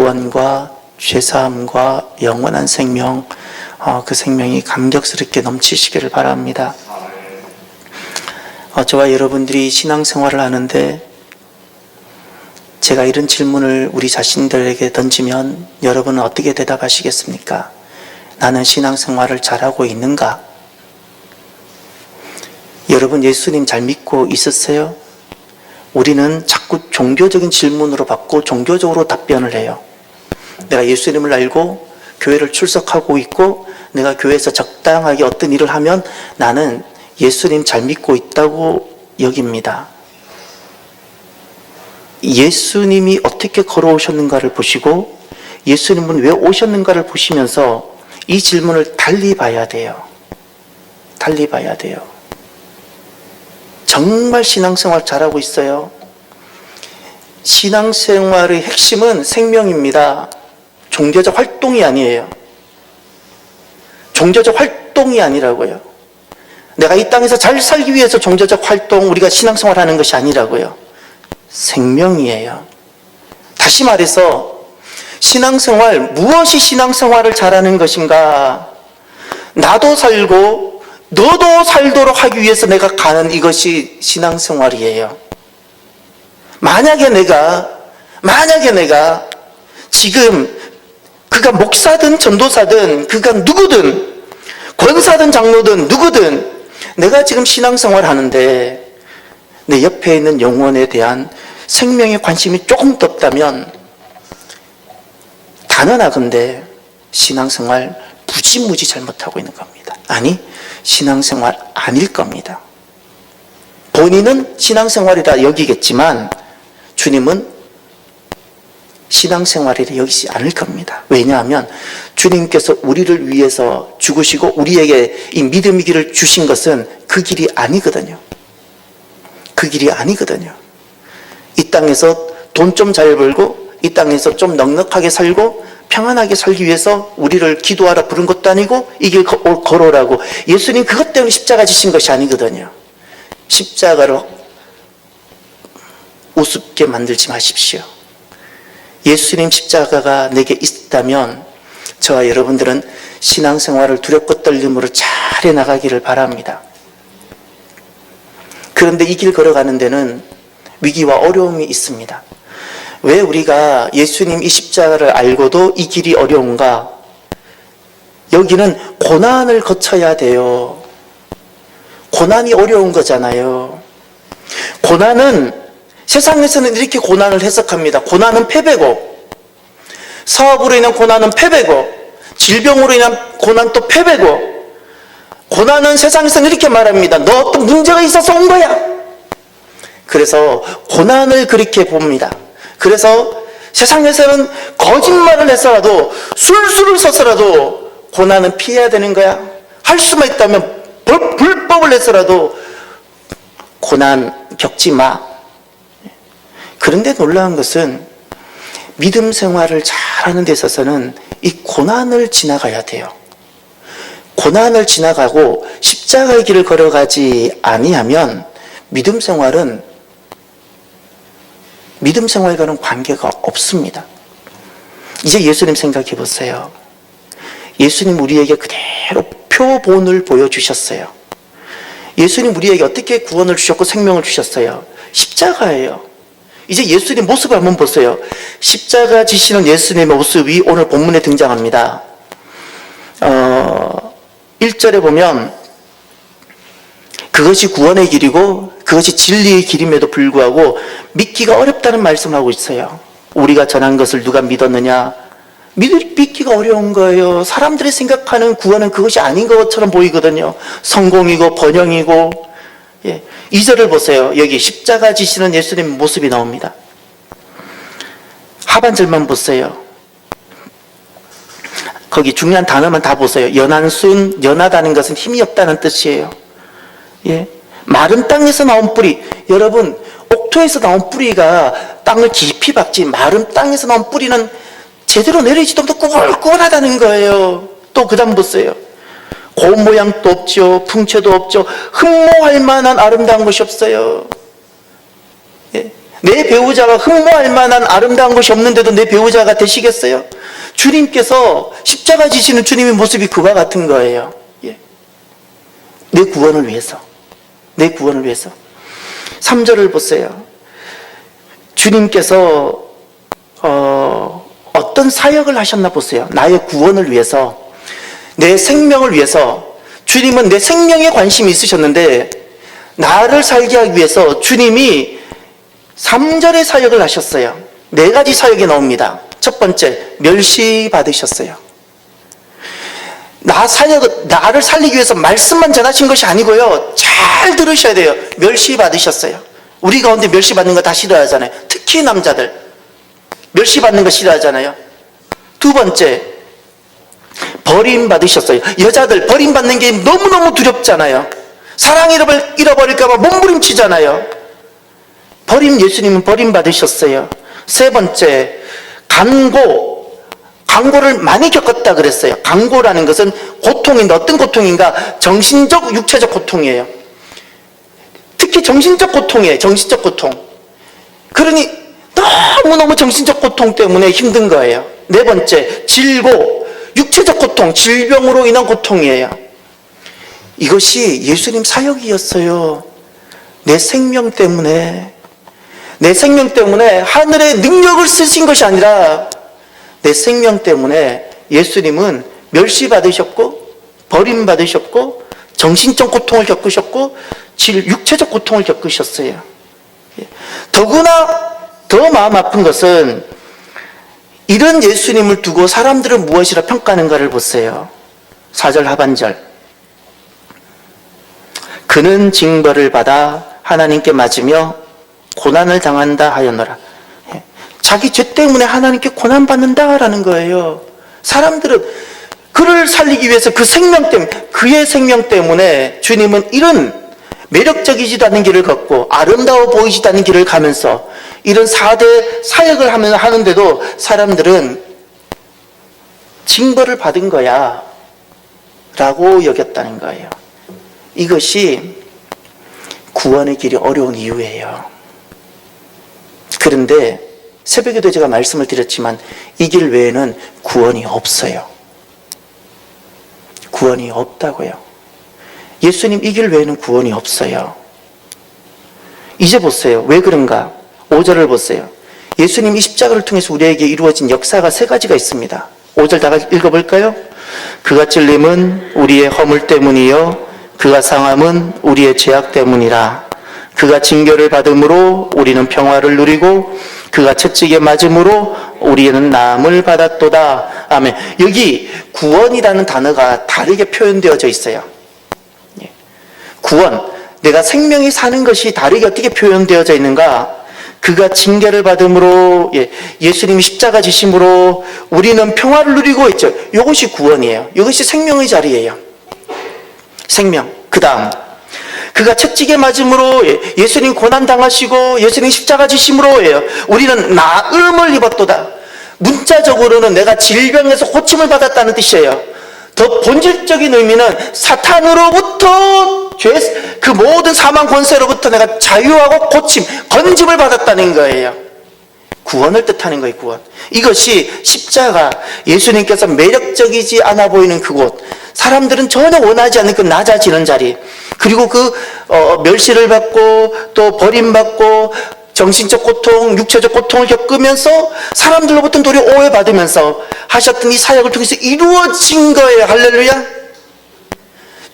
구원과 죄사함과 영원한 생명, 어, 그 생명이 감격스럽게 넘치시기를 바랍니다. 어, 저와 여러분들이 신앙생활을 하는데 제가 이런 질문을 우리 자신들에게 던지면 여러분은 어떻게 대답하시겠습니까? 나는 신앙생활을 잘하고 있는가? 여러분 예수님 잘 믿고 있었어요? 우리는 자꾸 종교적인 질문으로 받고 종교적으로 답변을 해요. 내가 예수님을 알고 교회를 출석하고 있고 내가 교회에서 적당하게 어떤 일을 하면 나는 예수님 잘 믿고 있다고 여깁니다. 예수님이 어떻게 걸어오셨는가를 보시고 예수님은 왜 오셨는가를 보시면서 이 질문을 달리 봐야 돼요. 달리 봐야 돼요. 정말 신앙생활 잘하고 있어요. 신앙생활의 핵심은 생명입니다. 종교적 활동이 아니에요. 종교적 활동이 아니라고요. 내가 이 땅에서 잘 살기 위해서 종교적 활동, 우리가 신앙생활 하는 것이 아니라고요. 생명이에요. 다시 말해서, 신앙생활, 무엇이 신앙생활을 잘하는 것인가? 나도 살고, 너도 살도록 하기 위해서 내가 가는 이것이 신앙생활이에요. 만약에 내가, 만약에 내가 지금 그가 목사든 전도사든 그가 누구든 권사든 장로든 누구든 내가 지금 신앙생활 하는데 내 옆에 있는 영혼에 대한 생명에 관심이 조금 더 없다면 단언하건대 신앙생활 무지무지 잘못하고 있는 겁니다. 아니 신앙생활 아닐 겁니다. 본인은 신앙생활이라 여기겠지만 주님은 신앙생활이라 여기지 않을 겁니다. 왜냐하면 주님께서 우리를 위해서 죽으시고 우리에게 이 믿음의 길을 주신 것은 그 길이 아니거든요. 그 길이 아니거든요. 이 땅에서 돈 좀 잘 벌고 이 땅에서 좀 넉넉하게 살고 평안하게 살기 위해서 우리를 기도하라 부른 것도 아니고 이 길 걸어오라고 예수님 그것 때문에 십자가 지신 것이 아니거든요. 십자가로 우습게 만들지 마십시오. 예수님 십자가가 내게 있다면 저와 여러분들은 신앙생활을 두렵고 떨림으로 잘 해나가기를 바랍니다. 그런데 이 길 걸어가는 데는 위기와 어려움이 있습니다. 왜 우리가 예수님 이 십자가를 알고도 이 길이 어려운가? 여기는 고난을 거쳐야 돼요. 고난이 어려운 거잖아요. 고난은 세상에서는 이렇게 고난을 해석합니다. 고난은 패배고, 사업으로 인한 고난은 패배고, 질병으로 인한 고난 또 패배고, 고난은 세상에서는 이렇게 말합니다. 너 어떤 문제가 있어서 온 거야. 그래서 고난을 그렇게 봅니다. 그래서 세상에서는 거짓말을 해서라도 술술을 써서라도 고난은 피해야 되는 거야. 할 수만 있다면 불법을 해서라도 고난 겪지 마. 그런데 놀라운 것은 믿음 생활을 잘하는 데 있어서는 이 고난을 지나가야 돼요. 고난을 지나가고 십자가의 길을 걸어가지 아니하면 믿음 생활은 믿음 생활과는 관계가 없습니다. 이제 예수님 생각해 보세요. 예수님 우리에게 그대로 표본을 보여주셨어요. 예수님 우리에게 어떻게 구원을 주셨고 생명을 주셨어요? 십자가예요. 이제 예수님 모습을 한번 보세요. 십자가 지시는 예수님의 모습이 오늘 본문에 등장합니다. 어, 1절에 보면 그것이 구원의 길이고 그것이 진리의 길임에도 불구하고 믿기가 어렵다는 말씀을 하고 있어요. 우리가 전한 것을 누가 믿었느냐? 믿기가 어려운 거예요. 사람들이 생각하는 구원은 그것이 아닌 것처럼 보이거든요. 성공이고 번영이고. 예. 2절을 보세요. 여기 십자가 지시는 예수님 모습이 나옵니다. 하반절만 보세요. 거기 중요한 단어만 다 보세요. 연한 순, 연하다는 것은 힘이 없다는 뜻이에요. 예. 마른 땅에서 나온 뿌리. 여러분, 옥토에서 나온 뿌리가 땅을 깊이 박지, 마른 땅에서 나온 뿌리는 제대로 내리지도 못하고 꾸불꾸불하다는 거예요. 또 그 다음 보세요. 고운 모양도 없죠. 풍채도 없죠. 흠모할 만한 아름다운 것이 없어요. 예. 내 배우자가 흠모할 만한 아름다운 것이 없는데도 내 배우자가 되시겠어요? 주님께서 십자가 지시는 주님의 모습이 그와 같은 거예요. 예. 내 구원을 위해서. 내 구원을 위해서. 3절을 보세요. 주님께서 어, 어떤 사역을 하셨나 보세요. 나의 구원을 위해서, 내 생명을 위해서. 주님은 내 생명에 관심이 있으셨는데 나를 살게 하기 위해서 주님이 3절의 사역을 하셨어요. 네 가지 사역이 나옵니다. 첫 번째, 멸시 받으셨어요. 나 사역, 나를 살리기 위해서 말씀만 전하신 것이 아니고요. 잘 들으셔야 돼요. 멸시 받으셨어요. 우리 가운데 멸시 받는 거 다 싫어하잖아요. 특히 남자들. 멸시 받는 거 싫어하잖아요. 두 번째, 버림받으셨어요. 여자들 버림받는 게 너무너무 두렵잖아요. 사랑 잃어버- 잃어버릴까봐 몸부림치잖아요. 버림, 예수님은 버림받으셨어요. 세 번째, 간고. 간고를 많이 겪었다 그랬어요. 간고라는 것은 고통인데 어떤 고통인가? 정신적, 육체적 고통이에요. 특히 정신적 고통이에요. 정신적 고통. 그러니 너무너무 정신적 고통 때문에 힘든 거예요. 네 번째, 질고. 육체적 고통, 질병으로 인한 고통이에요. 이것이 예수님 사역이었어요. 내 생명 때문에. 내 생명 때문에 하늘의 능력을 쓰신 것이 아니라 내 생명 때문에 예수님은 멸시받으셨고, 버림받으셨고, 정신적 고통을 겪으셨고, 질, 육체적 고통을 겪으셨어요. 예. 더구나 더 마음 아픈 것은 이런 예수님을 두고 사람들은 무엇이라 평가하는가를 보세요. 4절 하반절. 그는 징벌을 받아 하나님께 맞으며 고난을 당한다 하였노라. 예. 자기 죄 때문에 하나님께 고난받는다라는 거예요. 사람들은 그를 살리기 위해서 그 생명 때문에, 그의 생명 때문에 주님은 이런 매력적이지도 않은 길을 걷고 아름다워 보이지도 않은 길을 가면서 이런 4대 사역을 하면 하는데도 사람들은 징벌을 받은 거야. 라고 여겼다는 거예요. 이것이 구원의 길이 어려운 이유예요. 그런데 새벽에도 제가 말씀을 드렸지만 이 길 외에는 구원이 없어요. 구원이 없다고요. 예수님 이 길 외에는 구원이 없어요. 이제 보세요. 왜 그런가? 5절을 보세요. 예수님 이 십자가를 통해서 우리에게 이루어진 역사가 세 가지가 있습니다. 5절 다 읽어볼까요? 그가 찔림은 우리의 허물 때문이요. 그가 상함은 우리의 죄악 때문이라. 그가 징계를 받음으로 우리는 평화를 누리고 그가 채찍에 맞음으로 우리는 나음을 받았도다. 아멘. 여기 구원이라는 단어가 다르게 표현되어져 있어요. 예. 구원. 내가 생명이 사는 것이 다르게 어떻게 표현되어져 있는가? 그가 징계를 받음으로 예, 예수님이 십자가 지심으로 우리는 평화를 누리고 있죠. 이것이 구원이에요. 이것이 생명의 자리예요. 생명. 그 다음. 그가 채찍에 맞음으로 예, 예수님 고난 당하시고 예수님 십자가 지심으로 예요. 우리는 나음을 입었도다. 문자적으로는 내가 질병에서 고침을 받았다는 뜻이에요. 더 본질적인 의미는 사탄으로부터 죄, 그 모든 사망 권세로부터 내가 자유하고 고침, 건짐을 받았다는 거예요. 구원을 뜻하는 거예요, 구원. 이것이 십자가, 예수님께서 매력적이지 않아 보이는 그곳, 사람들은 전혀 원하지 않는 그 낮아지는 자리, 그리고 그, 어, 멸시를 받고, 또 버림받고, 정신적 고통, 육체적 고통을 겪으면서 사람들로부터 도리어 오해받으면서 하셨던 이 사역을 통해서 이루어진 거예요. 할렐루야.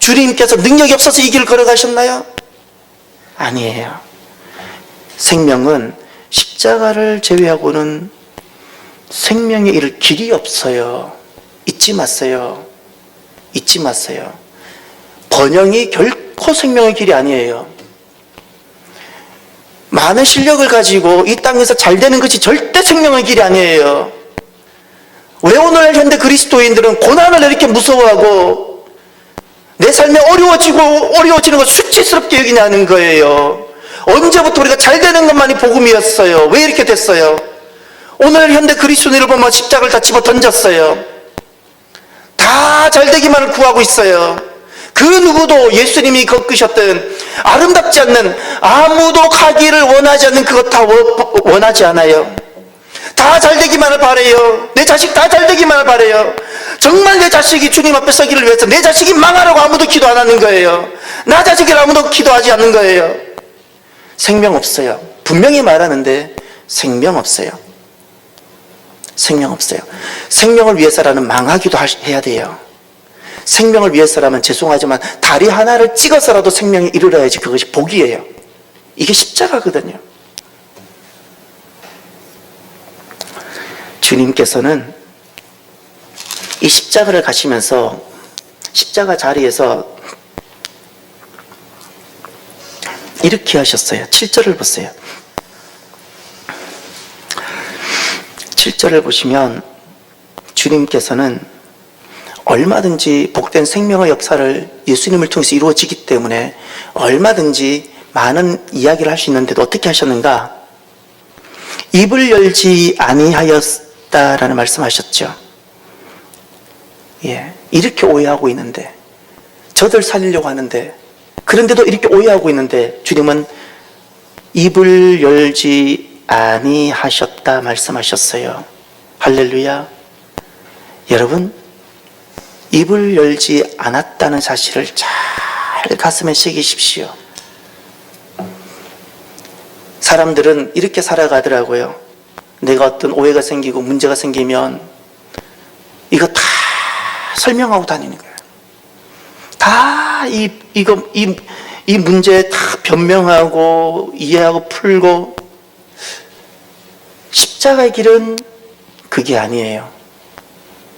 주님께서 능력이 없어서 이 길을 걸어가셨나요? 아니에요. 생명은 십자가를 제외하고는 생명에 이를 길이 없어요. 잊지 마세요. 잊지 마세요. 번영이 결코 생명의 길이 아니에요. 많은 실력을 가지고 이 땅에서 잘 되는 것이 절대 생명의 길이 아니에요. 왜 오늘 현대 그리스도인들은 고난을 이렇게 무서워하고 내 삶이 어려워지고 어려워지는 걸 수치스럽게 여기냐는 거예요. 언제부터 우리가 잘 되는 것만이 복음이었어요. 왜 이렇게 됐어요? 오늘 현대 그리스도인을 보면 십자가를 다 집어 던졌어요. 다 잘 되기만을 구하고 있어요. 그 누구도 예수님이 겪으셨던 아름답지 않는 아무도 가기를 원하지 않는 그것 다 워- 원하지 않아요. 다 잘 되기만을 바래요. 내 자식 다 잘 되기만을 바래요. 정말 내 자식이 주님 앞에 서기를 위해서 내 자식이 망하라고 아무도 기도 안 하는 거예요. 나 자식을 아무도 기도하지 않는 거예요. 생명 없어요. 분명히 말하는데 생명 없어요. 생명 없어요. 생명을 위해서라는 망하기도 할- 해야 돼요. 생명을 위해서라면 죄송하지만 다리 하나를 찍어서라도 생명이 이르러야지 그것이 복이에요. 이게 십자가거든요. 주님께서는 이 십자가를 가시면서 십자가 자리에서 이렇게 하셨어요. 7절을 보세요. 7절을 보시면 주님께서는 얼마든지 복된 생명의 역사를 예수님을 통해서 이루어지기 때문에 얼마든지 많은 이야기를 할 수 있는데도 어떻게 하셨는가? 입을 열지 아니하였다라는 말씀하셨죠. 예, 이렇게 오해하고 있는데 저들 살리려고 하는데 그런데도 이렇게 오해하고 있는데 주님은 입을 열지 아니하셨다 말씀하셨어요. 할렐루야. 여러분, 입을 열지 않았다는 사실을 잘 가슴에 새기십시오. 사람들은 이렇게 살아가더라고요. 내가 어떤 오해가 생기고 문제가 생기면 이거 다 설명하고 다니는 거예요. 다 이, 이거, 이, 이 문제 다 변명하고 이해하고 풀고 십자가의 길은 그게 아니에요.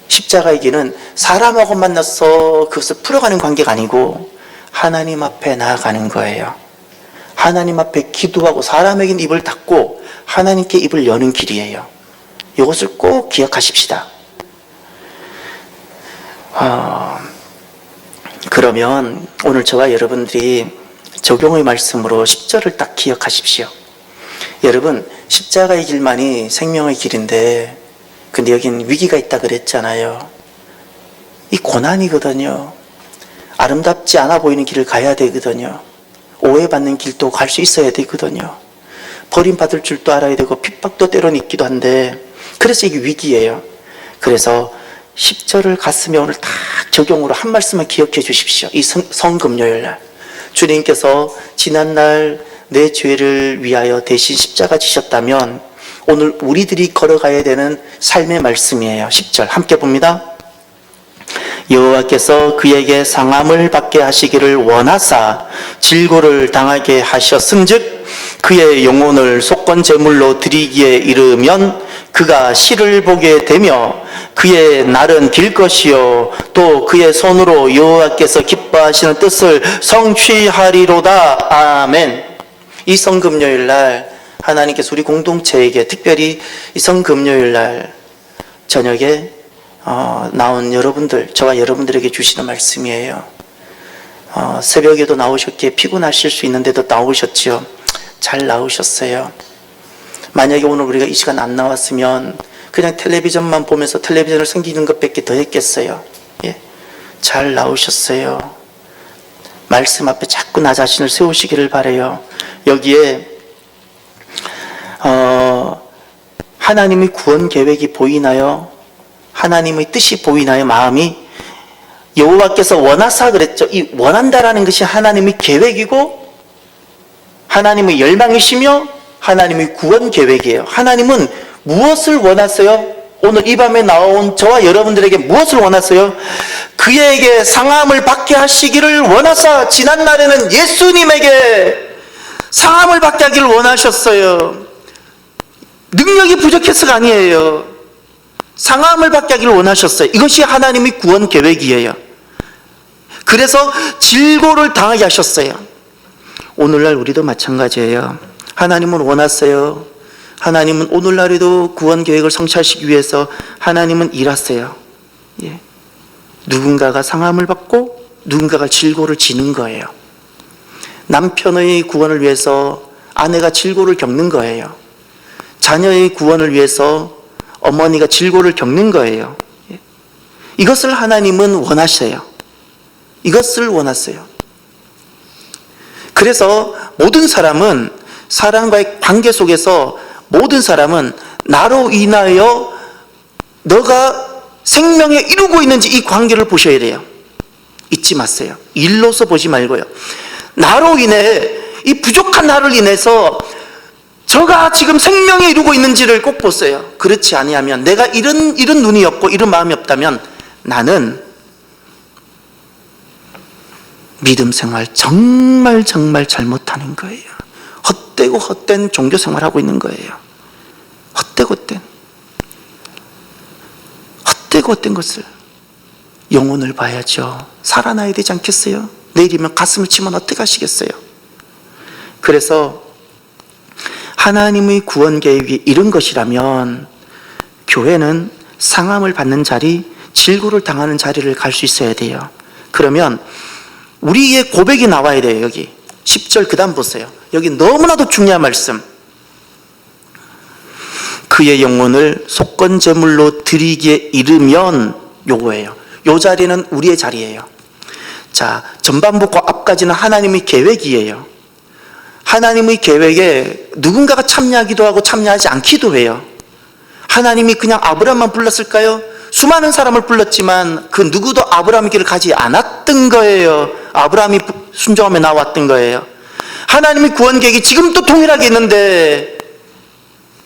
십자가의 길은 사람하고 만나서 그것을 풀어가는 관계가 아니고 하나님 앞에 나아가는 거예요. 하나님 앞에 기도하고 사람에겐 입을 닫고 하나님께 입을 여는 길이에요. 이것을 꼭 기억하십시다. 어, 그러면 오늘 저와 여러분들이 적용의 말씀으로 10절을 딱 기억하십시오. 여러분, 십자가의 길만이 생명의 길인데, 근데 여긴 위기가 있다 그랬잖아요. 이 고난이거든요. 아름답지 않아 보이는 길을 가야 되거든요. 오해받는 길도 갈 수 있어야 되거든요. 버림받을 줄도 알아야 되고 핍박도 때론 있기도 한데 그래서 이게 위기예요. 그래서 10절을 가슴에 오늘 딱 적용으로 한 말씀만 기억해 주십시오. 이 성, 성금요일 날 주님께서 지난날 내 죄를 위하여 대신 십자가 지셨다면 오늘 우리들이 걸어가야 되는 삶의 말씀이에요. 10절 함께 봅니다. 여호와께서 그에게 상함을 받게 하시기를 원하사 질고를 당하게 하셨은즉 그의 영혼을 속건 제물로 드리기에 이르면 그가 시를 보게 되며 그의 날은 길 것이요 또 그의 손으로 여호와께서 기뻐하시는 뜻을 성취하리로다 아멘 이 성금요일 날 하나님께서 우리 공동체에게 특별히 이 성금요일 날 저녁에 어, 나온 여러분들, 저와 여러분들에게 주시는 말씀이에요. 어, 새벽에도 나오셨기에 피곤하실 수 있는데도 나오셨지요. 잘 나오셨어요. 만약에 오늘 우리가 이 시간 안 나왔으면 그냥 텔레비전만 보면서 텔레비전을 섬기는 것밖에 더 했겠어요. 예. 잘 나오셨어요. 말씀 앞에 자꾸 나 자신을 세우시기를 바래요. 여기에 어, 하나님의 구원 계획이 보이나요? 하나님의 뜻이 보이나요? 마음이 여호와께서 원하사 그랬죠. 이 원한다라는 것이 하나님의 계획이고 하나님의 열망이시며 하나님의 구원 계획이에요. 하나님은 무엇을 원하세요? 오늘 이 밤에 나온 저와 여러분들에게 무엇을 원하세요? 그에게 상함을 받게 하시기를 원하사 지난 날에는 예수님에게 상함을 받게 하기를 원하셨어요. 능력이 부족해서가 아니에요. 상함을 받게 하기를 원하셨어요. 이것이 하나님의 구원 계획이에요. 그래서 질고를 당하게 하셨어요. 오늘날 우리도 마찬가지예요. 하나님은 원하세요. 하나님은 오늘날에도 구원 계획을 성취하시기 위해서 하나님은 일하세요. 예. 누군가가 상함을 받고 누군가가 질고를 지는 거예요. 남편의 구원을 위해서 아내가 질고를 겪는 거예요. 자녀의 구원을 위해서 어머니가 질고를 겪는 거예요. 예. 이것을 하나님은 원하셔요. 이것을 원하세요. 그래서 모든 사람은 사람과의 관계 속에서 모든 사람은 나로 인하여 너가 생명에 이루고 있는지 이 관계를 보셔야 돼요. 잊지 마세요. 일로서 보지 말고요. 나로 인해 이 부족한 나를 인해서 저가 지금 생명에 이루고 있는지를 꼭 보세요. 그렇지 아니하면 내가 이런 이런 눈이 없고 이런 마음이 없다면 나는 믿음 생활 정말 정말 잘못하는 거예요. 헛되고 헛된 종교 생활하고 있는 거예요. 헛되고 헛된 헛되고 헛된 것을 영혼을 봐야죠. 살아나야 되지 않겠어요? 내일이면 가슴을 치면 어떻게 하시겠어요? 그래서 하나님의 구원 계획이 이런 것이라면 교회는 상함을 받는 자리, 질구를 당하는 자리를 갈 수 있어야 돼요. 그러면 우리의 고백이 나와야 돼요, 여기. 10절 그 다음 보세요. 여기 너무나도 중요한 말씀. 그의 영혼을 속건 제물로 드리기에 이르면 요거예요. 요 자리는 우리의 자리예요. 자, 전반부과 앞까지는 하나님의 계획이에요. 하나님의 계획에 누군가가 참여하기도 하고 참여하지 않기도 해요. 하나님이 그냥 아브라함만 불렀을까요? 수많은 사람을 불렀지만 그 누구도 아브라함의 길을 가지 않았던 거예요. 아브라함이 순종하며 나왔던 거예요. 하나님의 구원 계획이 지금도 동일하게 있는데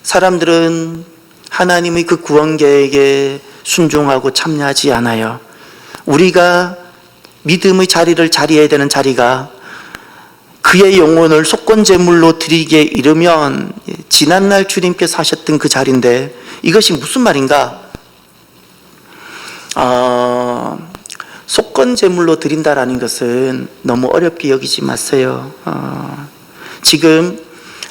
사람들은 하나님의 그 구원 계획에 순종하고 참여하지 않아요. 우리가 믿음의 자리를 자리해야 되는 자리가 그의 영혼을 속건 제물로 드리기에 이르면 지난날 주님께서 하셨던 그 자리인데 이것이 무슨 말인가? 어, 속건 제물로 드린다라는 것은 너무 어렵게 여기지 마세요. 어, 지금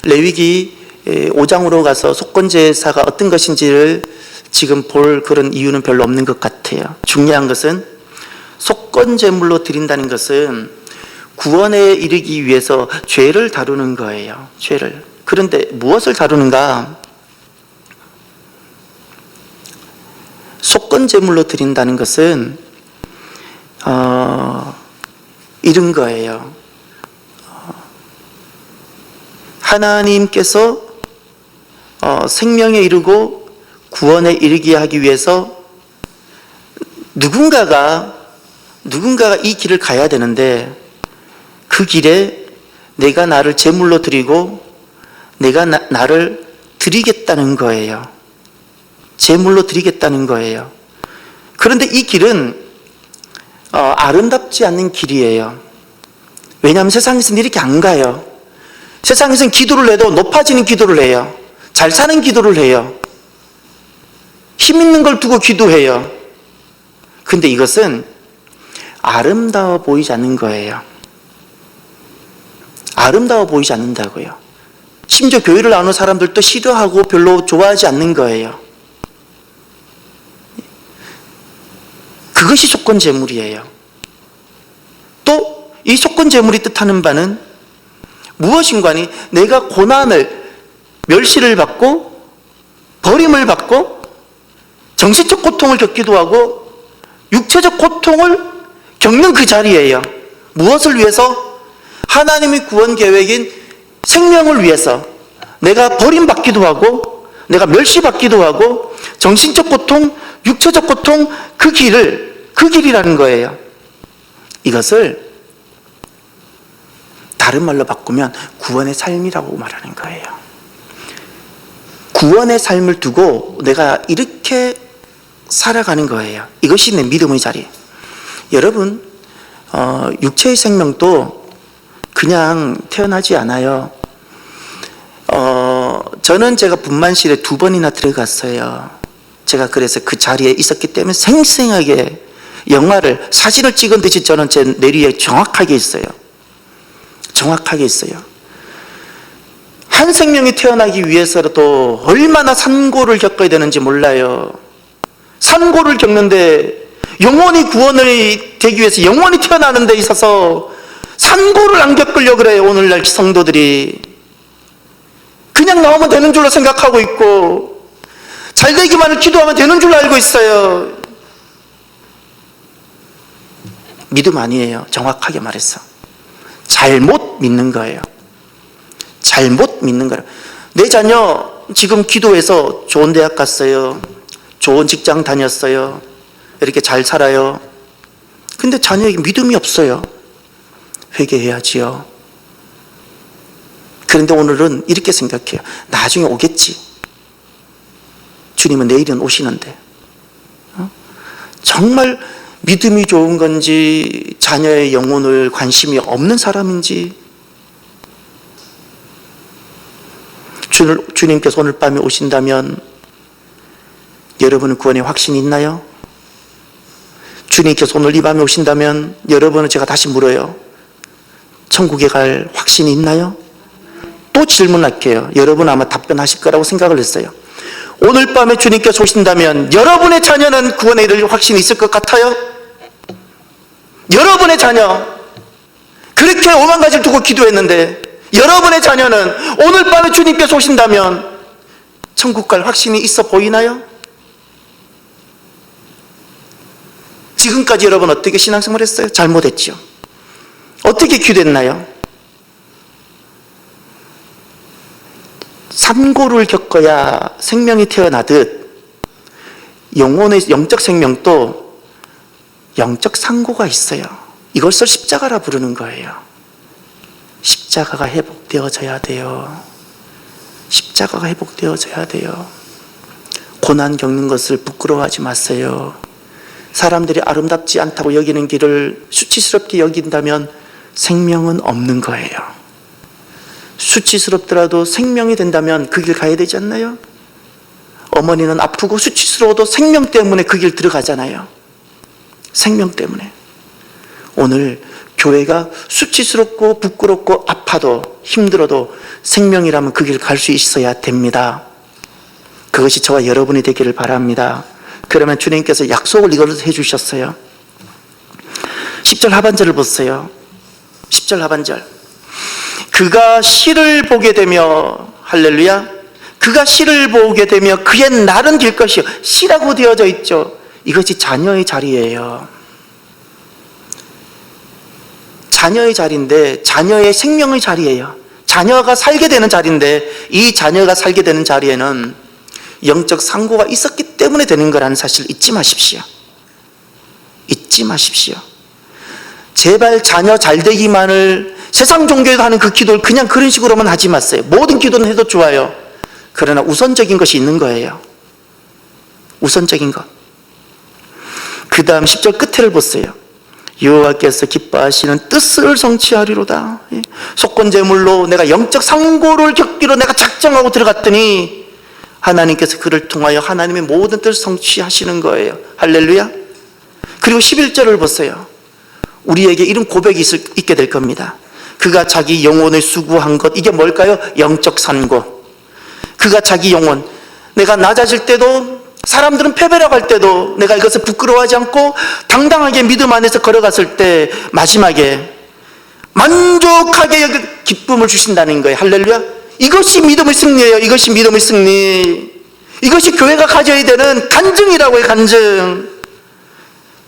레위기 5장으로 가서 속건 제사가 어떤 것인지를 지금 볼 그런 이유는 별로 없는 것 같아요. 중요한 것은 속건 제물로 드린다는 것은 구원에 이르기 위해서 죄를 다루는 거예요. 죄를. 그런데 무엇을 다루는가? 속건 제물로 드린다는 것은 어, 이런 거예요. 어, 하나님께서 어, 생명에 이르고 구원에 이르게 하기 위해서 누군가가 누군가가 이 길을 가야 되는데 그 길에 내가 나를 제물로 드리고 내가 나, 나를 드리겠다는 거예요. 제물로 드리겠다는 거예요. 그런데 이 길은 어, 아름답지 않는 길이에요. 왜냐하면 세상에서는 이렇게 안 가요. 세상에서는 기도를 해도 높아지는 기도를 해요. 잘 사는 기도를 해요. 힘 있는 걸 두고 기도해요. 근데 이것은 아름다워 보이지 않는 거예요. 아름다워 보이지 않는다고요. 심지어 교회를 나오는 사람들도 싫어하고 별로 좋아하지 않는 거예요. 그것이 조건 재물이에요. 또이 조건 재물이 뜻하는 바는 무엇인가니 내가 고난을 멸시를 받고 버림을 받고 정신적 고통을 겪기도 하고 육체적 고통을 겪는 그 자리예요. 무엇을 위해서? 하나님의 구원 계획인 생명을 위해서 내가 버림받기도 하고 내가 멸시받기도 하고 정신적 고통, 육체적 고통 그 길을 그 길이라는 거예요. 이것을 다른 말로 바꾸면 구원의 삶이라고 말하는 거예요. 구원의 삶을 두고 내가 이렇게 살아가는 거예요. 이것이 내 믿음의 자리. 여러분, 어, 육체의 생명도 그냥 태어나지 않아요. 어, 저는 제가 분만실에 두 번이나 들어갔어요. 제가 그래서 그 자리에 있었기 때문에 생생하게 영화를 사진을 찍은 듯이 저는 제 내리에 정확하게 있어요. 정확하게 있어요. 한 생명이 태어나기 위해서라도 얼마나 산고를 겪어야 되는지 몰라요. 산고를 겪는데 영원히 구원을 되기 위해서 영원히 태어나는 데 있어서 산고를 안 겪으려고 그래요. 오늘날 성도들이. 그냥 나오면 되는 줄로 생각하고 있고 잘 되기만을 기도하면 되는 줄로 알고 있어요. 믿음 아니에요. 정확하게 말해서. 잘못 믿는 거예요. 잘못 믿는 거예요. 내 자녀 지금 기도해서 좋은 대학 갔어요. 좋은 직장 다녔어요. 이렇게 잘 살아요. 근데 자녀에게 믿음이 없어요. 회개해야지요. 그런데 오늘은 이렇게 생각해요. 나중에 오겠지. 주님은 내일은 오시는데. 어? 정말 믿음이 좋은 건지, 자녀의 영혼을 관심이 없는 사람인지, 주, 주님께서 오늘 밤에 오신다면 여러분은 구원에 확신이 있나요? 주님께서 오늘 이 밤에 오신다면 여러분은 제가 다시 물어요. 천국에 갈 확신이 있나요? 또 질문할게요. 여러분 아마 답변하실 거라고 생각을 했어요. 오늘 밤에 주님께서 오신다면 여러분의 자녀는 구원에 이를 확신이 있을 것 같아요? 여러분의 자녀 그렇게 오만 가지를 두고 기도했는데 여러분의 자녀는 오늘 밤에 주님께서 오신다면 천국 갈 확신이 있어 보이나요? 지금까지 여러분 어떻게 신앙생활 했어요? 잘못했죠. 어떻게 기도했나요? 산고를 겪어야 생명이 태어나듯 영혼의 영적 생명도 영적 상고가 있어요. 이것을 십자가라 부르는 거예요. 십자가가 회복되어져야 돼요. 십자가가 회복되어져야 돼요. 고난 겪는 것을 부끄러워하지 마세요. 사람들이 아름답지 않다고 여기는 길을 수치스럽게 여긴다면 생명은 없는 거예요. 수치스럽더라도 생명이 된다면 그 길 가야 되지 않나요? 어머니는 아프고 수치스러워도 생명 때문에 그 길 들어가잖아요. 생명 때문에. 오늘 교회가 수치스럽고 부끄럽고 아파도 힘들어도 생명이라면 그 길 갈 수 있어야 됩니다. 그것이 저와 여러분이 되기를 바랍니다. 그러면 주님께서 약속을 이걸 해주셨어요. 10절 하반절을 보세요. 10절 하반절. 그가 씨를 보게 되며 할렐루야. 그가 씨를 보게 되며 그의 날은 될 것이요. 씨라고 되어져 있죠. 이것이 자녀의 자리예요. 자녀의 자리인데 자녀의 생명의 자리예요. 자녀가 살게 되는 자리인데 이 자녀가 살게 되는 자리에는 영적 상고가 있었기 때문에 되는 거라는 사실 잊지 마십시오. 잊지 마십시오. 제발 자녀 잘 되기만을 세상 종교에서 하는 그 기도를 그냥 그런 식으로만 하지 마세요. 모든 기도는 해도 좋아요. 그러나 우선적인 것이 있는 거예요. 우선적인 것. 그 다음 10절 끝을 보세요. 여호와께서 기뻐하시는 뜻을 성취하리로다. 예. 속건제물로 내가 영적 상고를 겪기로 내가 작정하고 들어갔더니 하나님께서 그를 통하여 하나님의 모든 뜻을 성취하시는 거예요. 할렐루야. 그리고 11절을 보세요. 우리에게 이런 고백이 있을, 있게 될 겁니다. 그가 자기 영혼을 수구한 것, 이게 뭘까요? 영적 산고. 그가 자기 영혼, 내가 낮아질 때도 사람들은 패배라고 할 때도 내가 이것을 부끄러워하지 않고 당당하게 믿음 안에서 걸어갔을 때 마지막에 만족하게 기쁨을 주신다는 거예요. 할렐루야. 이것이 믿음의 승리예요. 이것이 믿음의 승리. 이것이 교회가 가져야 되는 간증이라고 해요. 간증.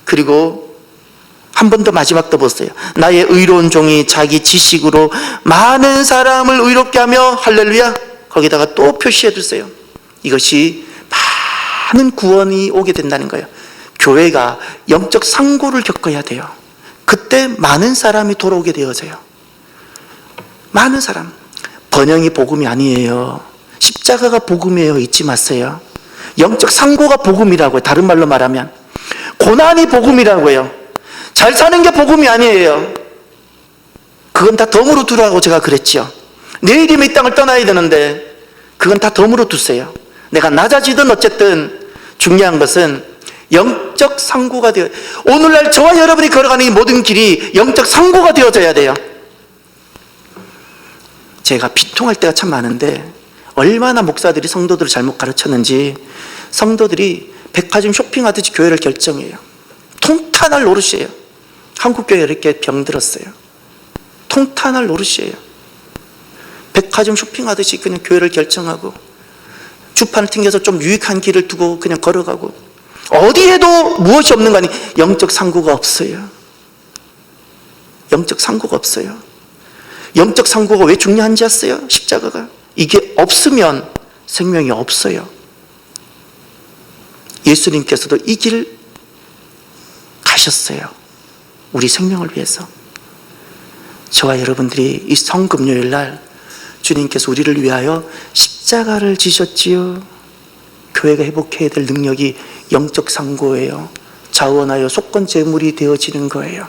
그리고 한 번 더 마지막 더 보세요. 나의 의로운 종이 자기 지식으로 많은 사람을 의롭게 하며 할렐루야. 거기다가 또 표시해 주세요. 이것이 많은 구원이 오게 된다는 거예요. 교회가 영적 상고를 겪어야 돼요. 그때 많은 사람이 돌아오게 되어져요. 많은 사람. 번영이 복음이 아니에요. 십자가가 복음이에요. 잊지 마세요. 영적 상고가 복음이라고요. 다른 말로 말하면. 고난이 복음이라고요. 잘 사는 게 복음이 아니에요. 그건 다 덤으로 두라고 제가 그랬죠. 내일이면 이 땅을 떠나야 되는데 그건 다 덤으로 두세요. 내가 낮아지든 어쨌든 중요한 것은 영적 상고가 되어 오늘날 저와 여러분이 걸어가는 이 모든 길이 영적 상고가 되어져야 돼요. 제가 비통할 때가 참 많은데 얼마나 목사들이 성도들을 잘못 가르쳤는지 성도들이 백화점 쇼핑하듯이 교회를 결정해요. 통탄할 노릇이에요. 한국교회 이렇게 병들었어요. 통탄할 노릇이에요. 백화점 쇼핑하듯이 그냥 교회를 결정하고 주판을 튕겨서 좀 유익한 길을 두고 그냥 걸어가고 어디에도 무엇이 없는 거 아니 영적 상고가 없어요. 영적 상고가 없어요. 영적 상고가 왜 중요한지 아세요? 십자가가. 이게 없으면 생명이 없어요. 예수님께서도 이 길 가셨어요. 우리 생명을 위해서. 저와 여러분들이 이 성금요일 날 주님께서 우리를 위하여 십자가를 지셨지요. 교회가 회복해야 될 능력이 영적 상고예요. 자원하여 속건 제물이 되어지는 거예요.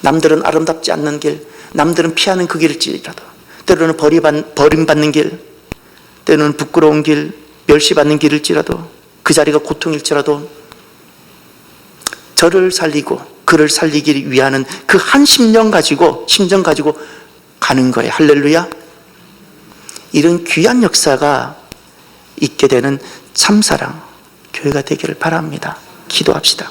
남들은 아름답지 않는 길, 남들은 피하는 그 길일지라도, 때로는 버리받, 버림받는 길, 때로는 부끄러운 길, 멸시받는 길일지라도, 그 자리가 고통일지라도, 저를 살리고 그를 살리기 위하는 그 한 심령 가지고, 심정 가지고 가는 거예요. 할렐루야. 이런 귀한 역사가 있게 되는 참사랑 교회가 되기를 바랍니다. 기도합시다.